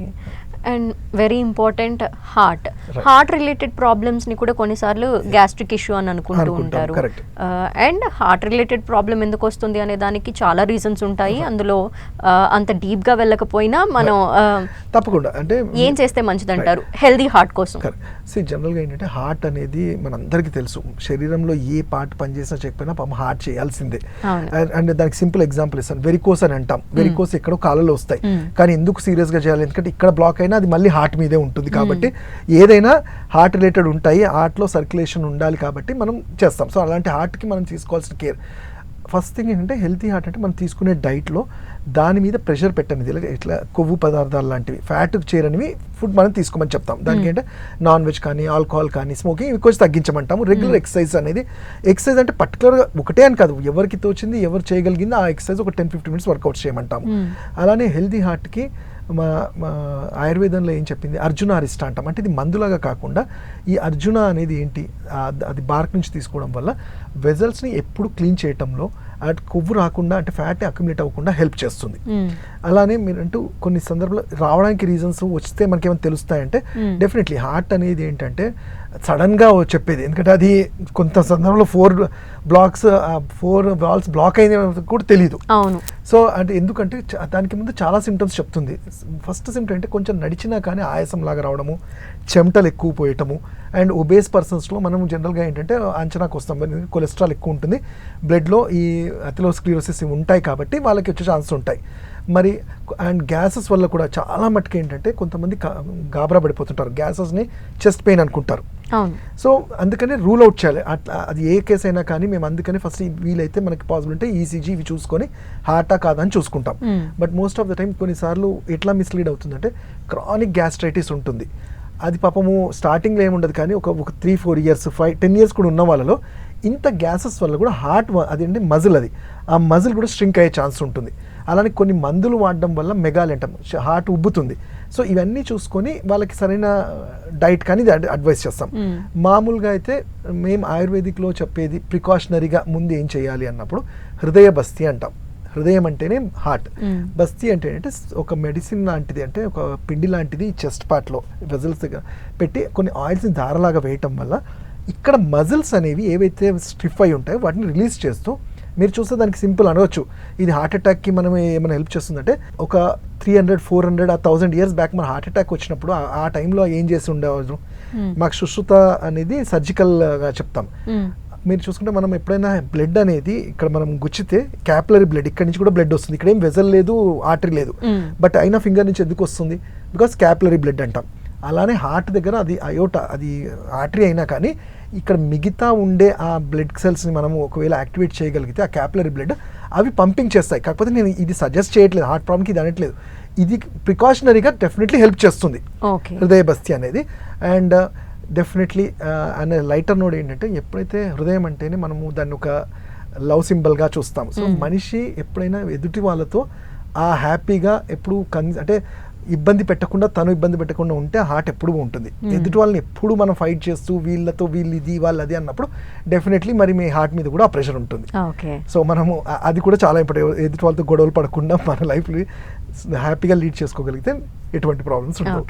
Okay. And very important heart. Heart related ప్రాబ్లమ్స్ని కూడా కొన్నిసార్లు గ్యాస్ట్రిక్ ఇష్యూ అని అనుకుంటూ ఉంటారు. అండ్ హార్ట్ రిలేటెడ్ ప్రాబ్లం ఎందుకు వస్తుంది అనే దానికి చాలా రీజన్స్ ఉంటాయి. అందులో ఆ, అంత డీప్గా వెళ్ళకపోయినా మనం ఆ, తప్పకుండా. అంటే ఏం చేస్తే మంచిది అంటారు హెల్దీ హార్ట్ కోసం. సి జనరల్గా ఏంటంటే హార్ట్ అనేది మనందరికీ తెలుసు. శరీరంలో ఏ పార్ట్ పనిచేసినా చెప్పినా పాపం హార్ట్ చేయాల్సిందే. అండ్- దానికి సింపుల్ ఎగ్జాంపుల్ ఇస్తాను. వెరికోస్ అని అంటాం. వెరికోస్ ఎక్కడో కాళ్ళలో వస్తాయి. Mm. కానీ ఎందుకు సీరియస్గా చేయాలి? ఎందుకంటే ఇక్కడ బ్లాక్ అయినా అది మళ్ళీ హార్ట్ మీదే ఉంటుంది కాబట్టి ఏదైనా హార్ట్ రిలేటెడ్ ఉంటాయి హార్ట్లో సర్క్యులేషన్ ఉండాలి కాబట్టి మనం చేస్తాం. సో అలాంటి హార్ట్కి మనం తీసుకోవాల్సిన కేర్ ఫస్ట్ థింగ్ ఏంటంటే హెల్తీ హార్ట్ అంటే మనం తీసుకునే డైట్లో దాని మీద ప్రెషర్ పెట్టనిది. ఇలా ఇట్లా కొవ్వు పదార్థాలు లాంటివి ఫ్యాట్ చేరనివి ఫుడ్ మనం తీసుకోమని చెప్తాం. దానికి అంటే నాన్ వెజ్ కానీ ఆల్కహాల్ కానీ స్మోకింగ్ ఇవి కొంచెం తగ్గించమంటాము. రెగ్యులర్ ఎక్సర్సైజ్ అనేది ఎక్సర్సైజ్ అంటే పర్టికులర్గా ఒకటే అని కాదు. ఎవరికి తోచింది ఎవరు చేయగలిగింది ఆ ఎక్సర్సైజ్ ఒక టెన్ ఫిఫ్టీ మినిట్స్ వర్కౌట్ చేయమంటాము. Hmm. అలానే హెల్తీ హార్ట్కి మా మా ఆయుర్వేదంలో ఏం చెప్పింది? అర్జున అరిష్ట అంటాం అంటే ఇది మందులాగా కాకుండా ఈ అర్జున అనేది ఏంటి? అది బార్క్ నుంచి తీసుకోవడం వల్ల వెజల్స్ని ఎప్పుడు క్లీన్ చేయటంలో అటు కొవ్వు రాకుండా అంటే ఫ్యాట్ అక్యుములేట్ అవ్వకుండా హెల్ప్ చేస్తుంది. అలానే మీరంటూ కొన్ని సందర్భాలు రావడానికి రీజన్స్ వస్తే మనకేమైనా తెలుస్తాయంటే. డెఫినెట్లీ హార్ట్ అనేది ఏంటంటే సడన్గా చెప్పేది. ఎందుకంటే అది కొంత సందర్భంలో four blocks four walls block అయిన కూడా తెలియదు సో అంటే ఎందుకంటే దానికి ముందు చాలా సిమ్టమ్స్ చెప్తుంది. ఫస్ట్ సిమ్టమ్ అంటే కొంచెం నడిచినా కానీ ఆయాసం లాగా రావడము చెమటలు ఎక్కువ పోయటము అండ్ ఒబేస్ పర్సన్స్లో మనం జనరల్గా ఏంటంటే అంచనాకు వస్తాం. కొలెస్ట్రాల్ ఎక్కువ ఉంటుంది. బ్లడ్లో ఈ అథిలోస్క్లిరోసిస్ ఉంటాయి కాబట్టి వాళ్ళకి వచ్చే ఛాన్స్ ఉంటాయి. మరి అండ్ గ్యాసెస్ వల్ల కూడా చాలా మటుకు ఏంటంటే కొంతమంది గాబరా పడిపోతుంటారు. గ్యాసెస్ని చెస్ట్ పెయిన్ అనుకుంటారు. సో అందుకని రూల్ అవుట్ చేయాలి. అట్లా అది ఏ కేసు అయినా కానీ మేము అందుకని ఫస్ట్ వీలైతే మనకి పాసిబుల్ ఉంటే ఈసీజీ ఇవి చూసుకొని హార్టా కాదా అని చూసుకుంటాం. But most of the time కొన్నిసార్లు ఎట్లా మిస్లీడ్ అవుతుందంటే క్రానిక్ గ్యాస్ట్రైటిస్ ఉంటుంది. అది పాపము స్టార్టింగ్లో ఏముండదు కానీ ఒక ఒక three four years five ten years కూడా ఉన్న వాళ్ళలో ఇంత గ్యాసెస్ వల్ల కూడా హార్ట్ అదేంటి మజిల్ అది. ఆ మజిల్ కూడా స్ట్రింక్ అయ్యే ఛాన్స్ ఉంటుంది. అలానే కొన్ని మందులు వాడడం వల్ల మెగాలి అంటాం హార్ట్ ఉబ్బుతుంది. సో ఇవన్నీ చూసుకొని వాళ్ళకి సరైన డైట్ కానీ అడ్వైస్ చేస్తాం. Hmm. మామూలుగా అయితే మేము ఆయుర్వేదిక్లో చెప్పేది ప్రికాషనరీగా ముందు ఏం చేయాలి అన్నప్పుడు హృదయ బస్తి అంటాం. హృదయం అంటేనే హార్ట్. బస్తి అంటే ఏంటంటే ఒక మెడిసిన్ లాంటిది అంటే ఒక పిండి లాంటిది చెస్ట్ పార్ట్లో వెజల్స్ దగ్గర పెట్టి కొన్ని ఆయిల్స్ని దారలాగా వేయటం వల్ల ఇక్కడ మజిల్స్ అనేవి ఏవైతే స్టిఫ్ అయి ఉంటాయో వాటిని రిలీజ్ చేస్తూ మీరు చూస్తే దానికి సింపుల్ అనవచ్చు ఇది హార్ట్ అటాక్కి మనం ఏమైనా హెల్ప్ చేస్తుందంటే ఒక త్రీ హండ్రెడ్ ఫోర్ హండ్రెడ్ ఆ థౌసండ్ ఇయర్స్ బ్యాక్ మన హార్ట్ అటాక్ వచ్చినప్పుడు ఆ- టైంలో ఏం చేసి ఉండేవాళ్ళు. మాకు సుశ్రుత అనేది సర్జికల్గా చెప్తాం. మీరు చూసుకుంటే మనం ఎప్పుడైనా బ్లడ్ అనేది ఇక్కడ మనం గుచ్చితే క్యాపిలరీ బ్లడ్ ఇక్కడ నుంచి కూడా బ్లడ్ వస్తుంది. ఇక్కడ ఏం వెజల్ లేదు ఆర్టరీ లేదు. బట్ అయినా ఫింగర్ నుంచి ఎందుకు వస్తుంది? బికాస్ క్యాపిలరీ బ్లడ్ అంటాం. అలానే హార్ట్ దగ్గర అది అయోటా అది ఆర్టరీ అయినా కానీ ఇక్కడ మిగతా ఉండే ఆ బ్లడ్ సెల్స్ని మనం ఒకవేళ యాక్టివేట్ చేయగలిగితే ఆ క్యాపిలరీ బ్లడ్ అవి పంపింగ్ చేస్తాయి. కాకపోతే నేను ఇది సజెస్ట్ చేయట్లేదు. హార్ట్ ప్రాబ్లమ్కి ఇది అనట్లేదు. ఇది ప్రికాషనరీగా డెఫినెట్లీ హెల్ప్ చేస్తుంది. హృదయ బస్తి అనేది. అండ్ డెఫినెట్లీ అనే లైటర్ నోడ్ ఏంటంటే ఎప్పుడైతే హృదయం అంటేనే మనము దాన్ని ఒక లవ్ సింబల్గా చూస్తాం సో. మనిషి ఎప్పుడైనా ఎదుటి వాళ్ళతో ఆ హ్యాపీగా ఎప్పుడు కన్ అంటే ఇబ్బంది పెట్టకుండా తను ఇబ్బంది పెట్టకుండా ఉంటే హార్ట్ ఎప్పుడు ఉంటుంది. Mm. ఎదుటి వాళ్ళని ఎప్పుడు మనం ఫైట్ చేస్తూ వీళ్ళతో వీళ్ళు ఇది వాళ్ళు అది అన్నప్పుడు డెఫినెట్లీ మరి మీ హార్ట్ మీద కూడా ఆ ప్రెషర్ ఉంటుంది. సో మనము ఆ- అది కూడా చాలా ఇంపార్టెంట్ ఎదుటి వాళ్ళతో గొడవలు పడకుండా మన లైఫ్ని హ్యాపీగా లీడ్ చేసుకోగలిగితే ఎటువంటి ప్రాబ్లమ్స్ ఉండవు.